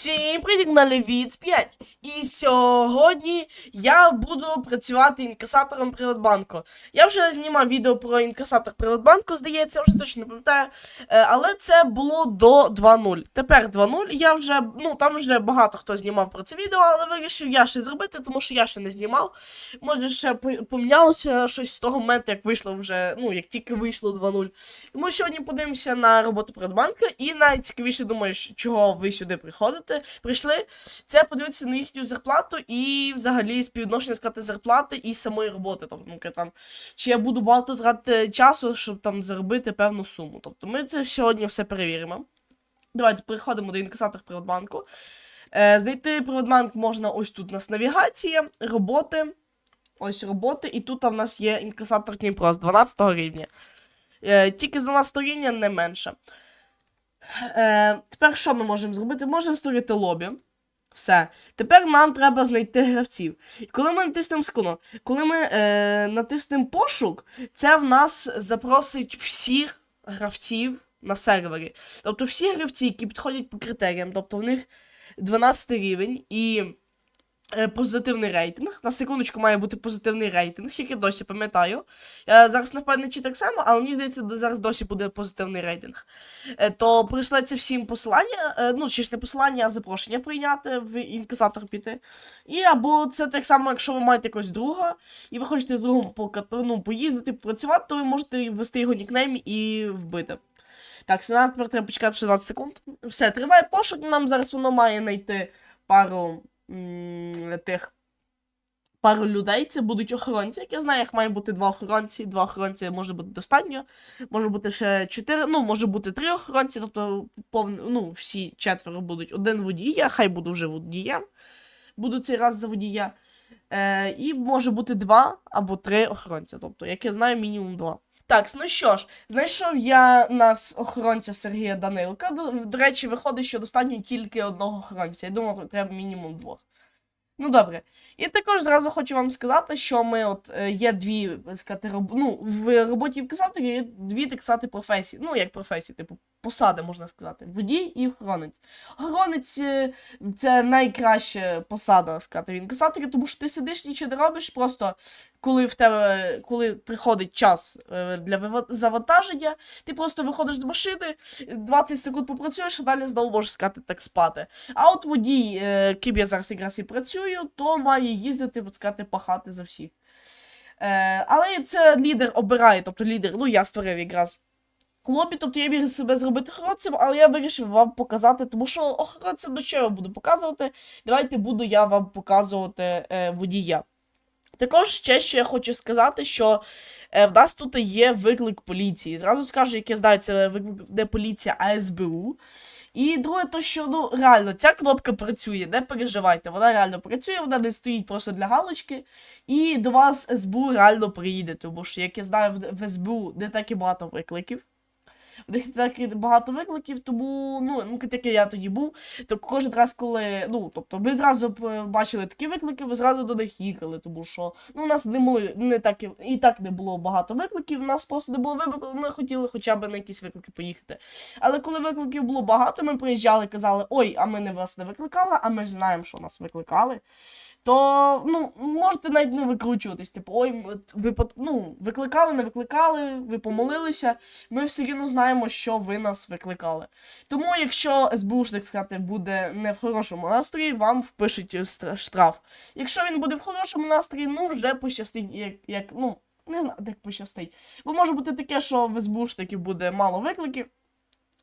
Всім привіт, на Левіц 5. І сьогодні я буду працювати інкасатором Приватбанку. Я вже знімав відео про інкасатор Приватбанку, здається, вже точно не пам'ятаю. Е, Але це було до 2.0. Тепер 2.0. Я вже, ну там вже багато хто знімав про це відео, але вирішив я ще зробити, тому що я ще не знімав. Може, ще помінялося щось з того моменту, як вийшло вже, ну, як тільки вийшло 2.0. Тому сьогодні подивимося на роботу Приватбанка. І найцікавіше, думаю, чого ви сюди приходите, прийшли, це подивитися на їхню зарплату і взагалі співвідношення сказати зарплати і самої роботи. Тобто, ну, там, чи я буду багато тратити часу, щоб там заробити певну суму. Тобто ми це сьогодні все перевіримо. Давайте переходимо до інкасатора Приватбанку. Е, знайти Приватбанк можна ось тут у нас навігація, роботи. Ось роботи, і тут в нас є інкасатор з 12 рівня. Е, тільки з 12 рівня не менше. Е, тепер що ми можемо зробити? Можемо створити лобі. Все. Тепер нам треба знайти гравців. І коли ми натиснемо скону, коли ми е, натиснемо пошук, це в нас запросить всіх гравців на сервері. Тобто всі гравці, які підходять по критеріям, тобто в них 12 рівень і позитивний рейтинг. На секундочку має бути позитивний рейтинг, як я досі пам'ятаю. Я зараз не впевнений, чи так само, але мені здається, зараз досі буде позитивний рейтинг. Е, то прийшлеться всім посилання, е, ну, чи ж не посилання, а запрошення прийняти в інкасатор піти. І або це так само, якщо ви маєте якогось друга, і ви хочете з другом ну, поїздити, працювати, то ви можете ввести його нікнейм і вбити. Так, нам тепер треба почекати 16 секунд. Все, триває пошук, нам зараз воно має знайти пару тих. Пару людей, це будуть охоронці. Як я знаю, як має бути два охоронці. Два охоронці може бути достатньо. Може бути ще чотири, ну, може бути три охоронці, тобто повні, ну, всі четверо будуть. Один водій, я хай буду вже водієм. Буду цей раз за водія. Е, і може бути два або три охоронця. Тобто, як я знаю, мінімум два. Так, ну що ж, знайшов я нас охоронця Сергія Данилка. До, до речі, виходить, що достатньо тільки одного охоронця. Я думав, треба мінімум двох. Ну добре. І також зразу хочу вам сказати, що ми от е, є дві сказати, роб... ну, в роботі вказати є дві так сказати, професії. Ну, як професії, типу, посади, можна сказати. Водій і охоронець. Охоронець е, це найкраща посада, сказати, в інкасаторі, тому що ти сидиш, нічого не робиш, просто коли в тебе коли приходить час е, для завантаження, ти просто виходиш з машини, 20 секунд попрацюєш, а далі знову можеш сказати так спати. А от водій, е, ким я зараз якраз і працюю, то має їздити, сказати, пахати за всіх. Але це лідер обирає, тобто лідер, ну я створив якраз лобі, тобто я міг себе зробити охоронцем, але я вирішив вам показати, тому що охоронцем до чого я буду показувати. Давайте буду я вам показувати е, водія. Також ще що я хочу сказати, що е, в нас тут є виклик поліції. Зразу скажу, як я знаю, це виклик не поліція, а СБУ. І друге, то що ну реально ця кнопка працює, не переживайте, вона реально працює, вона не стоїть просто для галочки. І до вас СБУ реально приїде, тому що, як я знаю, в СБУ не так і багато викликів. В них так багато викликів, тому, ну, ну так як я тоді був, то кожен раз, коли. Ну, тобто, ви зразу б бачили такі виклики, ви зразу до них їхали, тому що ну, у нас не були не так і, так не було багато викликів, у нас просто не було викликів, ми хотіли хоча б на якісь виклики поїхати. Але коли викликів було багато, ми приїжджали, казали, ой, а ми не вас не викликали, а ми ж знаємо, що нас викликали. То ну, можете навіть не викручуватись, типу, ой, ви ну, викликали, не викликали, ви помолилися. Ми все рівно знаємо, що ви нас викликали. Тому, якщо СБУшник сказати буде не в хорошому настрої, вам впишуть стра- штраф. Якщо він буде в хорошому настрої, ну вже пощастить, як, як ну, не знаю, як пощастить. Бо може бути таке, що в СБУшників буде мало викликів.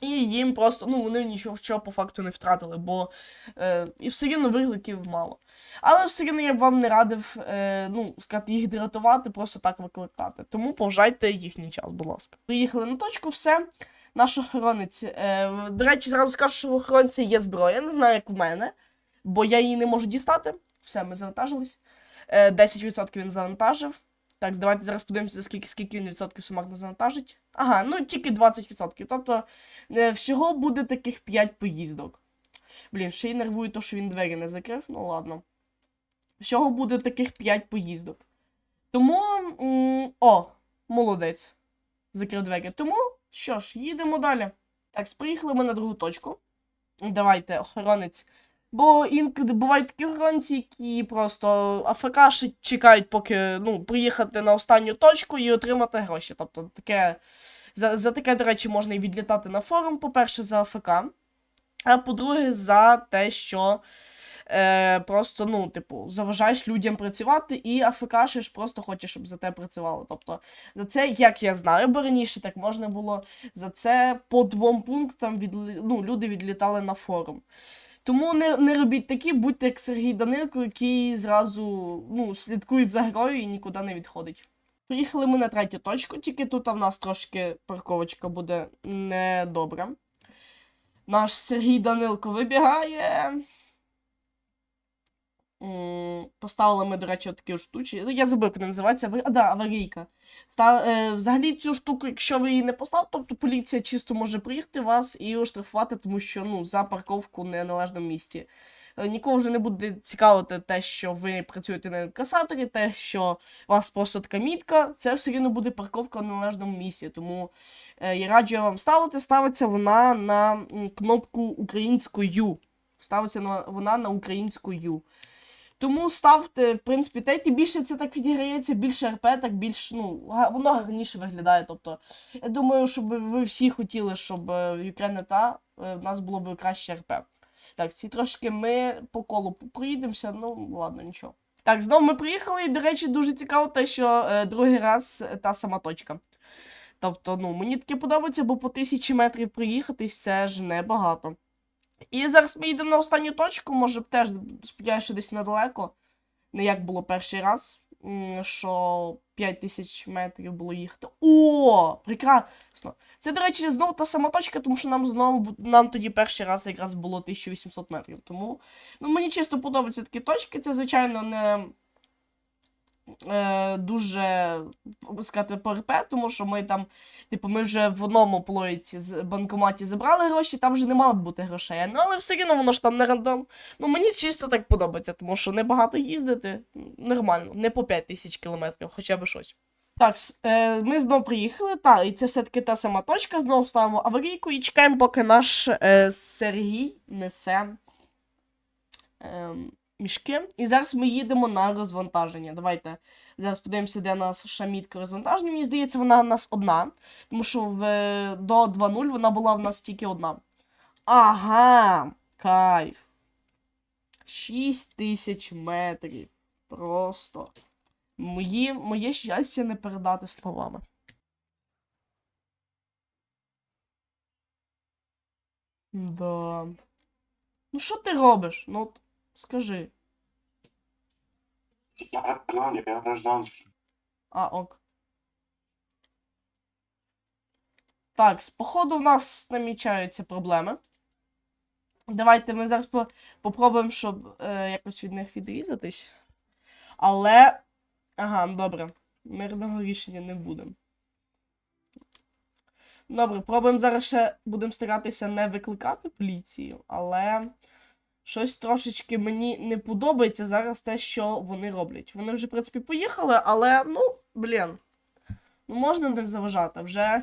І їм просто, ну, вони нічого по факту не втратили, бо е, і все рівно викликів мало. Але все рівно я б вам не радив, е, ну, сказати, їх дратувати, просто так викликати. Тому поважайте їхній час, будь ласка. Приїхали на точку, все. Наш охоронець. Е, до речі, зразу скажу, що в охоронця є зброя, не знаю, як у мене, бо я її не можу дістати. Все, ми завантажились. Е, 10% він завантажив. Так, давайте зараз подивимося, скільки, скільки він відсотків сумарно завантажить. Ага, ну тільки 20%. Тобто е, всього буде таких 5 поїздок. Блін, ще й нервує то, що він двері не закрив. Ну ладно. Всього буде таких 5 поїздок. Тому. о, молодець. Закрив двері. Тому, що ж, їдемо далі. Так, приїхали ми на другу точку. Давайте, охоронець. Бо інколи бувають такі охоронці, які просто АФК чекають, поки ну, приїхати на останню точку і отримати гроші. Тобто таке. За, за таке, до речі, можна і відлітати на форум, по-перше, за АФК. А по-друге, за те, що е, просто, ну, типу, заважаєш людям працювати, і АФКшиш просто хочеш, щоб за те працювало. Тобто, за це, як я знаю, бо раніше так можна було, за це по двом пунктам відлі... ну, люди відлітали на форум. Тому не, не робіть такі, будьте як Сергій Данилко, який зразу ну, слідкує за грою і нікуди не відходить. Приїхали ми на третю точку, тільки тут в нас трошки парковочка буде недобра. Наш Сергій Данилко вибігає. Поставили ми, до речі, такі штучки. Ну, я забув, як вона називається. А, да, аварійка. Став, Е, взагалі цю штуку, якщо ви її не поставите, тобто поліція чисто може приїхати вас і оштрафувати, тому що ну, за парковку в неналежному місці. Е, Нікого вже не буде цікавити те, що ви працюєте на інкасаторі, те, що у вас просто така мітка, це все рівно буде парковка в неналежному місці. Тому е, я раджу вам ставити. Ставиться вона на кнопку українською. Ставиться на, вона на українською. Тому ставте, в принципі, те, тим більше це так відіграється, більше РП, так більш, ну, воно гарніше виглядає. Тобто, я думаю, щоб ви всі хотіли, щоб е, в Ukraine та е, в нас було б краще РП. Так, ці трошки ми по колу проїдемося, ну ладно, нічого. Так, знову ми приїхали, і, до речі, дуже цікаво те, що е, другий раз та сама точка. Тобто, ну, мені таке подобається, бо по тисячі метрів проїхатись це ж небагато. І зараз ми йдемо на останню точку, може б теж, сподіваюся, що десь недалеко. Не як було перший раз, що 5 тисяч метрів було їхати. О, прекрасно. Це, до речі, знову та сама точка, тому що нам знову нам тоді перший раз якраз було 1800 метрів. Тому ну, мені чисто подобаються такі точки. Це, звичайно, не е, дуже сказати, по РП, тому що ми там, типу, ми вже в одному плоїці з банкоматі забрали гроші, там вже не мало б бути грошей. Ну, але все рівно воно ж там не рандом. Ну, мені чисто так подобається, тому що небагато їздити. Нормально, не по 5 тисяч кілометрів, хоча б щось. Так, е, ми знову приїхали, так, і це все-таки та сама точка. Знову ставимо аварійку і чекаємо, поки наш е, Сергій несе е, мішки. І зараз ми їдемо на розвантаження. Давайте зараз подивимося, де наша мітка розвантаження. Мені здається, вона у нас одна. Тому що в, до 2.0 вона була в нас тільки одна. Ага, кайф. 6 тисяч метрів. Просто. Мої, моє щастя не передати словами. Да. Ну що ти робиш? Ну от скажи. Я план, я гражданский. А, ок. Так, з походу в нас намічаються проблеми. Давайте ми зараз по- попробуємо, щоб е, якось від них відрізатись. Але. Ага, добре. Мирного рішення не буде. Добре, пробуємо зараз ще будемо старатися не викликати поліцію, але щось трошечки мені не подобається зараз те, що вони роблять. Вони вже, в принципі, поїхали, але, ну, блін. Ну, можна не заважати вже.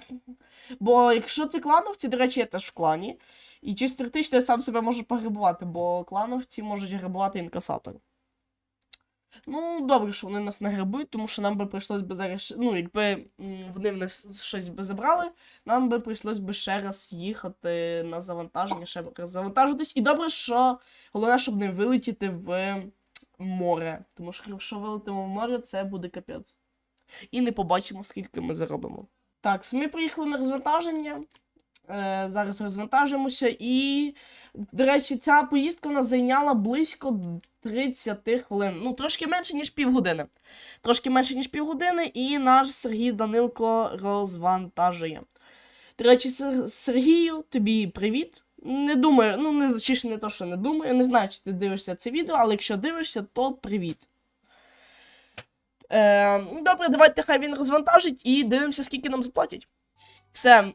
Бо якщо це клановці, до речі, я теж в клані. І чисто теоретично я сам себе можу пограбувати, бо клановці можуть грабувати інкасатор. Ну, добре, що вони нас не грабують, тому що нам би прийшлось би зараз. Ну, якби вони в нас щось би забрали, нам би прийшлось би ще раз їхати на завантаження, ще раз завантажитись. І добре, що головне, щоб не вилетіти в море. Тому що якщо вилетимо в море, це буде капець. І не побачимо, скільки ми заробимо. Так, ми приїхали на розвантаження. Е, зараз розвантажимося. І, до речі, ця поїздка нас зайняла близько 30 хвилин. Ну, трошки менше, ніж півгодини. Трошки менше, ніж півгодини, і наш Сергій Данилко розвантажує. До речі, Сергію, тобі привіт. Не думаю, ну не чи не то, що не думаю. Не знаю, чи ти дивишся це відео, але якщо дивишся, то привіт. Е, добре, давайте хай він розвантажить і дивимося, скільки нам заплатять. Все.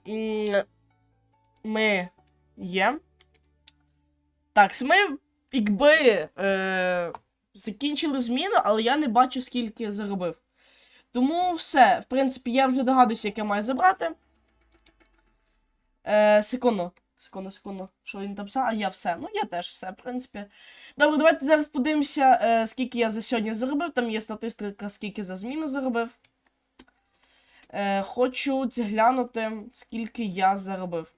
Ми є. Так, ми якби е, закінчили зміну, але я не бачу, скільки заробив. Тому все. В принципі, я вже догадуюся, яке маю забрати. Е, секунду. Секунду, секунду. Що він там писав? А я все. Ну, я теж все, в принципі. Добре, давайте зараз подивимося, е, скільки я за сьогодні заробив. Там є статистика, скільки за зміну заробив. Е, хочу глянути, скільки я заробив.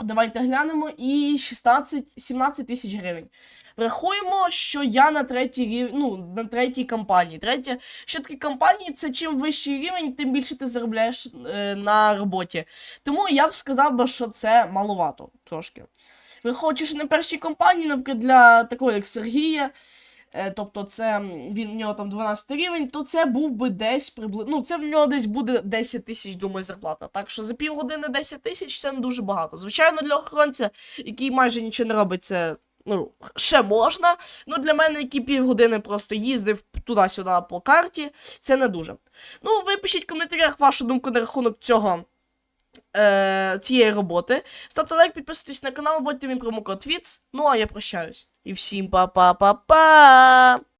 Давайте глянемо. І 16, 17 тисяч гривень. Врахуємо, що я на третій рів... ну, на третій кампанії. Третя, що таке кампанії, це чим вищий рівень, тим більше ти заробляєш е, на роботі. Тому я б сказав би, що це маловато трошки. Що на першій компанії, наприклад, для такого, як Сергія, тобто це він в нього там 12 рівень, то це був би десь приблизно. Ну, це в нього десь буде 10 тисяч, думаю, зарплата. Так що за півгодини 10 тисяч це не дуже багато. Звичайно, для охоронця, який майже нічого не робить, це. Ну, ще можна. Ну, для мене, який півгодини просто їздив туди-сюди по карті, це не дуже. Ну, ви пишіть в коментарях вашу думку на рахунок цього. Е, цієї роботи. Ставте лайк, підписуйтесь на канал, вводьте мій промокод ВІЦ. Ну а я прощаюсь. І всім па-па-па-па!